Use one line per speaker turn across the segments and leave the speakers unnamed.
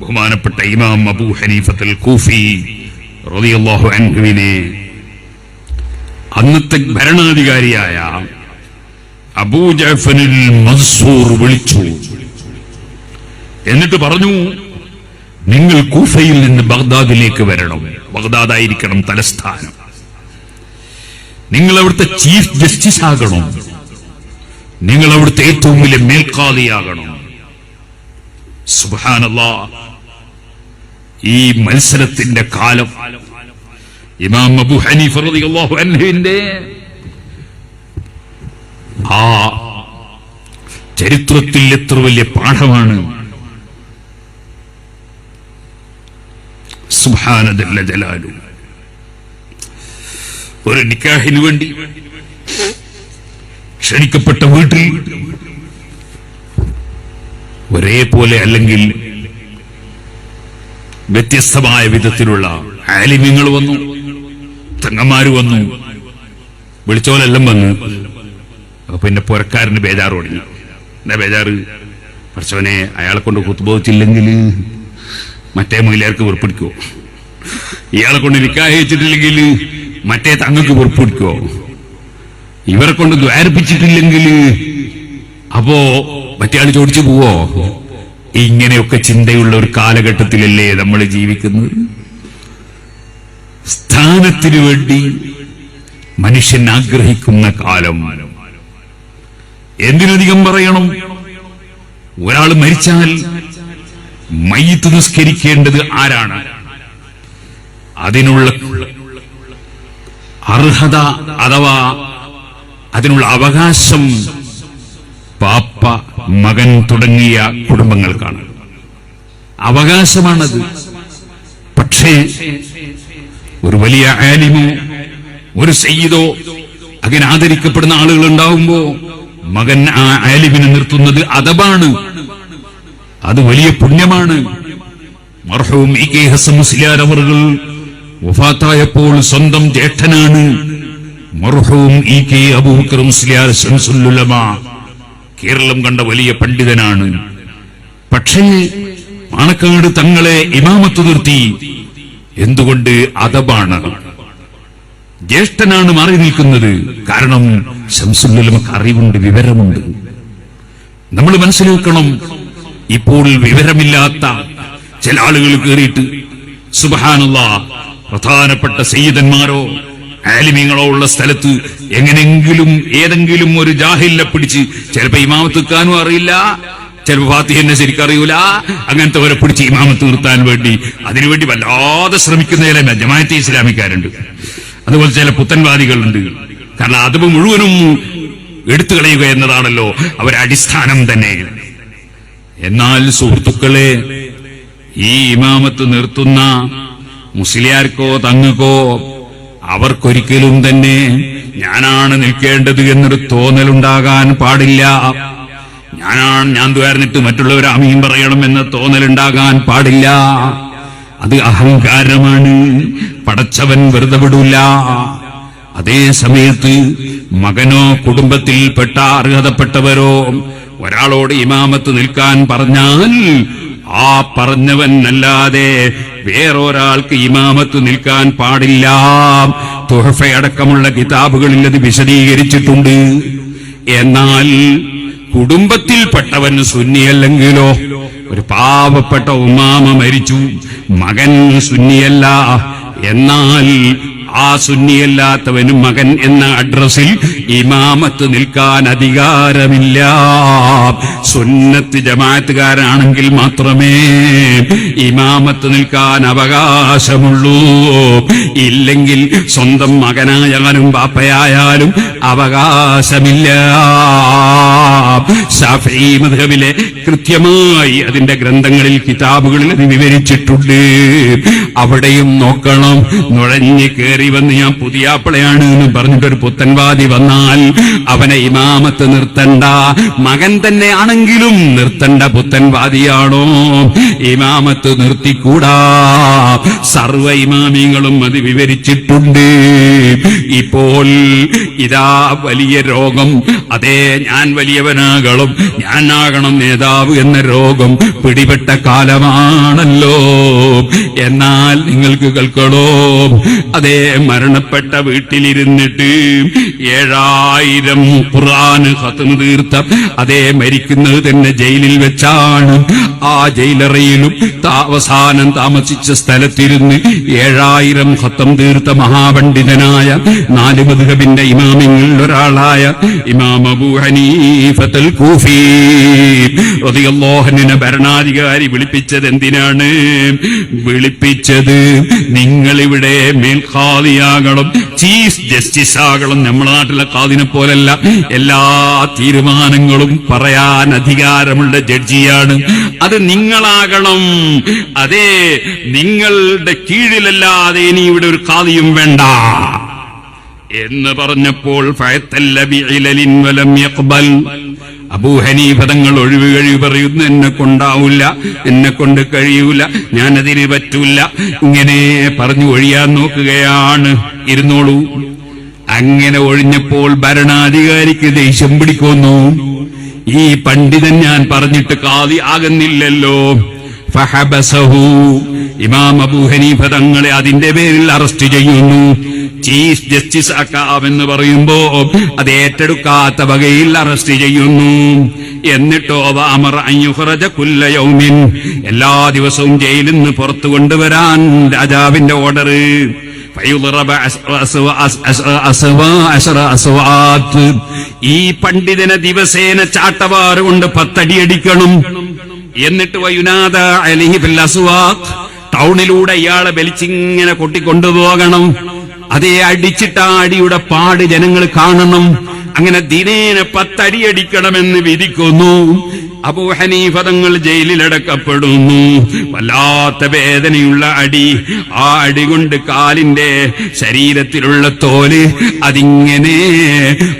ബഹുമാനപ്പെട്ട ഇമാം അബൂ ഹനീഫത്തുൽ കൂഫി റളിയല്ലാഹു അൻഹുവിനെ അന്നത്തെ ഭരണാധികാരിയായ അബൂ ജഫനിൽ മൻസൂർ വിളിച്ചു. എന്നിട്ട് പറഞ്ഞു നിങ്ങൾ കൂഫയിൽ നിന്ന് ബഗ്ദാദിലേക്ക് വരണം. ബഗ്ദാദായിരിക്കണം തലസ്ഥാനം. നിങ്ങൾ അവിടുത്തെ ചീഫ് ജസ്റ്റിസ് ആകണം നിങ്ങൾ അവിടുത്തെ ഏറ്റവും വലിയ മേൽക്കാതിയാകണം ഈ മത്സരത്തിന്റെ കാലം ഇമാം അബു ഹനീഫ് റളിയല്ലാഹു അൻഹുവിന്റെ ആ ചരിത്രത്തിൽ എത്ര വലിയ പാഠമാണ്. ഒരു നിക്കാഹിനു വേണ്ടി ക്ഷണിക്കപ്പെട്ട വീട്ടിൽ ഒരേപോലെ അല്ലെങ്കിൽ വ്യത്യസ്തമായ വിധത്തിലുള്ള ആലിമ്യങ്ങൾ വന്നു തങ്ങന്മാര് വന്നു വിളിച്ചോലെല്ലാം വന്നു. അപ്പൊ പിന്നെ പുരക്കാരന് ബേജാറ് തുടങ്ങി എന്താ ബേജാറ്? പഠിച്ചവനെ അയാളെ കൊണ്ട് കുത്തുബോധിച്ചില്ലെങ്കിൽ മറ്റേ മഹിളർക്ക് വെറുപ്പിടിക്കോ? ഇയാളെ കൊണ്ട് നിക്കാഹിച്ചിട്ടില്ലെങ്കിൽ മറ്റേ തങ്ങൾക്ക് വെറുപ്പിടിക്കോ? ഇവരെ കൊണ്ട് ദ്വാരിപ്പിച്ചിട്ടില്ലെങ്കിൽ അപ്പോ മറ്റേ ആൾ ചോദിച്ചു പോവോ? ഇങ്ങനെയൊക്കെ ചിന്തയുള്ള ഒരു കാലഘട്ടത്തിലല്ലേ നമ്മൾ ജീവിക്കുന്നത്? സ്ഥാനത്തിനു വേണ്ടി മനുഷ്യൻ ആഗ്രഹിക്കുന്ന കാലം. എന്തിനധികം പറയണം? ഒരാൾ മരിച്ചാൽ മയ്യത്ത് നിസ്കരിക്കേണ്ടത് ആരാണ്? അതിനുള്ള അർഹത അഥവാ അതിനുള്ള അവകാശം പാപ്പ മകൻ തുടങ്ങിയ കുടുംബങ്ങൾക്കാണ്. അവകാശമാണത്. പക്ഷേ ഒരു വലിയ ആലിമോ ഒരു സയ്യിദോ അങ്ങനെ ആദരിക്കപ്പെടുന്ന ആളുകൾ ഉണ്ടാവുമ്പോ മകൻ ആ ആലിമിനെ നിർത്തുന്നത് അതബാണ് അത് വലിയ പുണ്യമാണ്. മർഹവും ഇ കെ ഹസൻ മുസ്ലിയാർ വഫാത്തായപ്പോൾ സ്വന്തം ജ്യേഷ്ഠനാണ് മർഹവും ഇ കെ അബൂബക്കർ മുസ്ലിയാർ ശംസുല്ലുലമ കേരളം കണ്ട വലിയ പണ്ഡിതനാണ്. പക്ഷേ പാണക്കാട് തങ്ങളെ ഇമാമത്ത് നിർത്തി. എന്തുകൊണ്ട് അതബാണ്? ജ്യേഷ്ഠനാണ് മാറി നിൽക്കുന്നത്. കാരണം ശംസുല്ലമക്ക് അറിവുണ്ട് വിവരമുണ്ട്. നമ്മൾ മനസ്സിലാക്കണം ഇപ്പോൾ വിവരമില്ലാത്ത ചില ആളുകൾ കയറിയിട്ട് സുബഹാനുള്ള പ്രധാനപ്പെട്ട സയ്യിദന്മാരോ ആലിമീങ്ങളോ ഉള്ള സ്ഥലത്ത് എങ്ങനെങ്കിലും ഏതെങ്കിലും ഒരു ജാഹിലിനെ പിടിച്ച് ചിലപ്പോ ഇമാമത്തുക്കാനും അറിയില്ല ചിലപ്പോ ഫാത്തിഹന്നെ ശരിക്കറിയൂല അങ്ങനത്തെ അവരെ പിടിച്ച് ഇമാമത്ത് നിർത്താൻ വേണ്ടി അതിനുവേണ്ടി വല്ലാതെ ശ്രമിക്കുന്ന ചില ജമാഅത്തെ ഇസ്ലാമിക്കാരുണ്ട്. അതുപോലെ ചില പുത്തൻവാദികളുണ്ട്. കാരണം അത് മുഴുവനും എടുത്തു കളയുക എന്നതാണല്ലോ അവരുടെ അടിസ്ഥാനം തന്നെ. എന്നാൽ സുഹൃത്തുക്കളെ ഈ ഇമാമത്ത് നിർത്തുന്ന മുസ്ലിയാർക്കോ തങ്ങൾക്കോ അവർക്കൊരിക്കലും തന്നെ ഞാനാണ് നിൽക്കേണ്ടത് എന്നൊരു തോന്നലുണ്ടാകാൻ പാടില്ല. ഞാനാണ് ഞാൻ ദ്വാരനിട്ട് മറ്റുള്ളവർ അമീൻ പറയണം എന്ന തോന്നലുണ്ടാകാൻ പാടില്ല. അത് അഹങ്കാരമാണ്. പടച്ചവൻ വെറുതെ വിടൂല. അതേ സമയത്ത് മകനോ കുടുംബത്തിൽപ്പെട്ട അർഹതപ്പെട്ടവരോ ഒരാളോട് ഇമാമത്ത് നിൽക്കാൻ പറഞ്ഞാൽ ആ പറഞ്ഞവൻ അല്ലാതെ വേറൊരാൾക്ക് ഇമാമത്ത് നിൽക്കാൻ പാടില്ല. തുഹഫയടക്കമുള്ള കിതാബുകളിൽ അത് വിശദീകരിച്ചിട്ടുണ്ട്. എന്നാൽ കുടുംബത്തിൽപ്പെട്ടവൻ സുന്നിയല്ലെങ്കിലോ? ഒരു പാവപ്പെട്ട ഉമാമ മരിച്ചു. മകൻ സുന്നിയല്ല. എന്നാൽ ആ സുന്നിയല്ലാത്തവനും മകൻ എന്ന അഡ്രസ്സിൽ ഇമാമത്ത് നിൽക്കാൻ അധികാരമില്ല. സുന്നത്ത് ജമാഅത്തുകാരാണെങ്കിൽ മാത്രമേ ഇമാമത്ത് നിൽക്കാൻ അവകാശമുള്ളൂ. ഇല്ലെങ്കിൽ സ്വന്തം മകനായാലും പാപ്പയായാലും അവകാശമില്ല. ഷാഫി കൃത്യമായി അതിന്റെ ഗ്രന്ഥങ്ങളിൽ കിതാബുകളിൽ അത് വിവരിച്ചിട്ടുണ്ട്. അവിടെയും നോക്കണം. നുഴഞ്ഞ് കയറി വന്ന് ഞാൻ പുതിയാപ്പിളയാണ് എന്ന് പറഞ്ഞിട്ടൊരു പുത്തൻവാദി വന്നാൽ കഴിഞ്ഞാൽ അവനെ ഇമാമത്ത് നിർത്തണ്ട. മകൻ തന്നെ ആണെങ്കിലും നിർത്തണ്ട പുത്തൻവാദിയാണോ ഇമാമത്ത് നിർത്തിക്കൂടാ. സർവ ഇമാമിങ്ങളും അത് വിവരിച്ചിട്ടുണ്ട്. ഇപ്പോൾ ഇതാ വലിയ രോഗം. അതേ ഞാൻ വലിയവനാകണം. ഞാനാകണം നേതാവ് എന്ന രോഗം പിടിപെട്ട കാലമാണല്ലോ. എന്നാൽ നിങ്ങൾക്ക് കേൾക്കണോ? അതേ മരണപ്പെട്ട വീട്ടിലിരുന്നിട്ട് ഏഴായിരം ഖുർആൻ ഖത്മ തീർത്ത അതേ മരിക്കുന്നത് തന്നെ ജയിലിൽ വെച്ചാണ്. ആ ജയിലറയിലും അവസാനം താമസിച്ച സ്ഥലത്തിരുന്ന് ഏഴായിരം ഖത്തം തീർത്ത മഹാപണ്ഡിതനായ നാല് മധുഹബിന്റെ ഇമാമിങ്ങളിൽ ഒരാളായ ഇമാം അബൂ കൂഫി ഭരണാധികാരി വിളിപ്പിച്ചത് എന്തിനാണ്? വിളിപ്പിച്ചത് നിങ്ങളിവിടെ മേൽഖാദിയാകണം ചീഫ് ജസ്റ്റിസ് ആകണം നമ്മുടെ നാട്ടിലെ കാതിനെ പോലല്ല എല്ലാ തീരുമാനങ്ങളും പറയാൻ അധികാരമുള്ള ജഡ്ജിയാണ്. അത് നിങ്ങളാകണം. അതെ നിങ്ങളുടെ കീഴിലല്ലാതെ ഇനി ഇവിടെ ഒരു കാതിയും വേണ്ട. എന്ന് പറഞ്ഞപ്പോൾ അബൂഹനീഫതങ്ങൾ ഒഴിവ് കഴിവ് പറയുന്നു എന്നെ കൊണ്ടാവില്ല എന്നെ കൊണ്ട് കഴിയൂല ഞാനതിന് പറ്റൂല. ഇങ്ങനെ പറഞ്ഞു ഒഴിയാൻ നോക്കുകയാണ്. ഇരുന്നോളൂ. അങ്ങനെ ഒഴിഞ്ഞപ്പോൾ ഭരണാധികാരിക്ക് ദേഷ്യം പിടിക്കുന്നു. ഈ പണ്ഡിതൻ ഞാൻ പറഞ്ഞിട്ട് കാതി ആകുന്നില്ലല്ലോ. ഫഹബസഹു. ഇമാം അബൂ ഹനീഫ തങ്ങളെ അതിന്റെ പേരിൽ അറസ്റ്റ് ചെയ്യുന്നു. ചീഫ് ജസ്റ്റിസ് ആക്കാമെന്ന് പറയുമ്പോ അത് ഏറ്റെടുക്കാത്ത വകയിൽ അറസ്റ്റ് ചെയ്യുന്നു. എന്നിട്ടോ അമർ അയ്യുഹറജ കുല്ലയൗമിൻ എല്ലാ ദിവസവും ജയിലിൽ നിന്ന് പുറത്തു കൊണ്ടുവരാൻ രാജാവിന്റെ ഓർഡർ. ഈ പണ്ഡിതനെ ദിവസേന ചാട്ടവാറ് കൊണ്ട് പത്തടി അടിക്കണം. എന്നിട്ട് വയുനാഥ അലിഹി ടൗണിലൂടെ ഇയാളെ വലിച്ചിങ്ങനെ കൊട്ടിക്കൊണ്ടുപോകണം. അതേ അടിച്ചിട്ട അടിയുടെ പാട് ജനങ്ങൾ കാണണം. അങ്ങനെ ദിനേന പത്തടി അടിക്കണമെന്ന് വിധിക്കുന്നു. അബൂ ഹനീഫതങ്ങൾ ജയിലിലടക്കപ്പെടുന്നു. വല്ലാത്ത വേദനയുള്ള അടി. ആ അടി കൊണ്ട് കാലിന്റെ ശരീരത്തിലുള്ള തോൽ അതിങ്ങനെ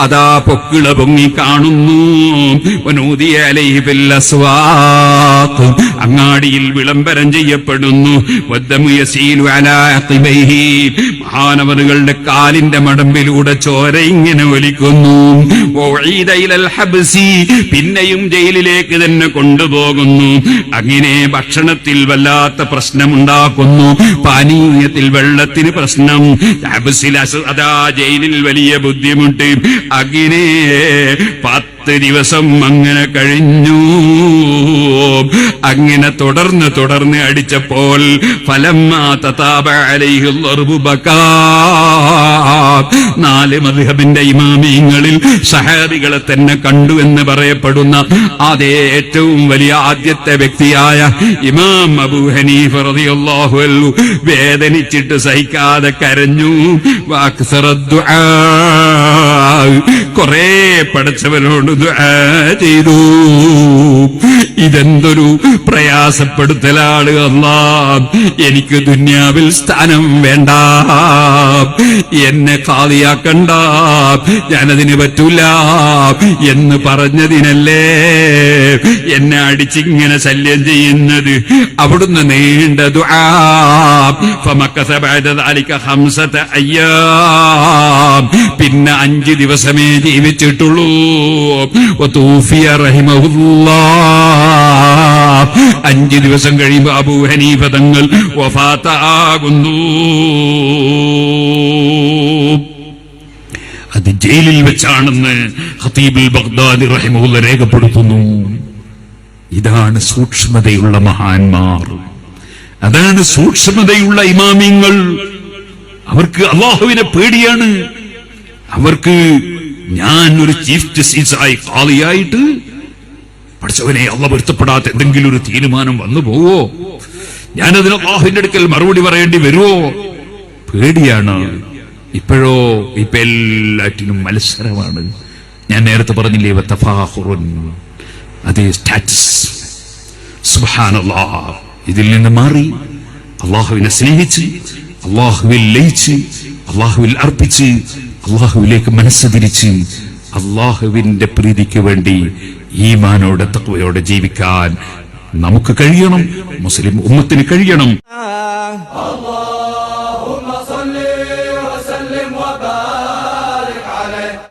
അതാ പൊക്കിള പൊങ്ങി കാണുന്നു. അങ്ങാടിയിൽ വിളംബരം ചെയ്യപ്പെടുന്നു. മഹാനവറുകളുടെ കാലിന്റെ മടമ്പിലൂടെ ചോര ഇങ്ങനെ ഒലിക്കുന്നു. പിന്നെയും ജയിലിലേക്ക് തന്നെ കൊണ്ടുപോകുന്നു. അങ്ങനെ ഭക്ഷണത്തിൽ വല്ലാത്ത പ്രശ്നമുണ്ടാക്കുന്നു. പാനീയത്തിൽ വെള്ളത്തിന് പ്രശ്നം. അതാ ജയിലിൽ വലിയ ബുദ്ധിമുട്ട്. അങ്ങനെ പത്ത് ദിവസം അങ്ങനെ കഴിഞ്ഞു. അങ്ങനെ തുടർന്ന് തുടർന്ന് അടിച്ചപ്പോൾ നാല് മധുഹബിന്റെ ഇമാമിയങ്ങളിൽ സഹാബികളെ തന്നെ കണ്ടു എന്ന് പറയപ്പെടുന്ന അതേ ഏറ്റവും വലിയ ആദ്യത്തെ വ്യക്തിയായ ഇമാം അബൂ ഹനീഫ് വേദനിച്ചിട്ട് സഹിക്കാതെ കരഞ്ഞു. വാക്സറ ദുആ. കൊറേ പഠിച്ചവനോട് ദുആ ചെയ്തു ഇതെന്തൊരു പ്രയാസപ്പെടുത്തലാണ് അല്ല. എനിക്ക് ദുന്യാവിൽ സ്ഥാനം വേണ്ട. എന്നെ കാതിയാക്കണ്ട ഞാനതിന് പറ്റൂല എന്ന് പറഞ്ഞതിനല്ലേ എന്നെ അടിച്ചിങ്ങനെ ശല്യം ചെയ്യുന്നത്. അവിടുന്ന് നീണ്ട പിന്നെ അഞ്ച് ദിവസമേ ജീവിച്ചിട്ടുള്ളൂ. അഞ്ച് ദിവസം കഴിയുമ്പോ അബൂ ഹനീഫ തങ്ങൾ അത് ജയിലിൽ വെച്ചാണെന്ന് ഹത്തീബുൽ ബഗ്ദാദി റഹിമുല്ല രേഖപ്പെടുത്തുന്നു. ഇതാണ് സൂക്ഷ്മതയുള്ള മഹാന്മാർ. അതാണ് സൂക്ഷ്മതയുള്ള ഇമാമിങ്ങൾ. അവർക്ക് അള്ളാഹുവിനെ പേടിയാണ്. അവർക്ക് ഞാൻ ഒരു ചീഫ് ജസ്റ്റിസ് ആയി കാളിയായിട്ട് പഠിച്ചവനെ അള്ള പൊരുത്തപ്പെടാത്ത എന്തെങ്കിലും ഒരു തീരുമാനം വന്നു പോവോ? ഞാനതിന് അള്ളാഹുവിന്റെ അടുക്കൽ മറുപടി പറയേണ്ടി വരുമോ പേടിയാണ്. ഇപ്പോഴോ ഇപ്പൊ എല്ലാറ്റിനും മത്സരമാണ്. ഞാൻ നേരത്തെ പറഞ്ഞില്ലേ അതേ സ്റ്റാറ്റസ് ഇതിൽ നിന്ന് മാറി. അള്ളാഹുവിനെ സ്നേഹിച്ച് അള്ളാഹുവിൽ ലയിച്ച് അള്ളാഹുവിൽ അർപ്പിച്ച് അള്ളാഹുവിലേക്ക് മനസ്സ് തിരിച്ച് അള്ളാഹുവിന്റെ പ്രീതിക്ക് വേണ്ടി ഈമാനോടെ തക്വയോടെ ജീവിക്കാൻ നമുക്ക് കഴിയണം. മുസ്ലിം ഉമ്മത്തിന് കഴിയണം.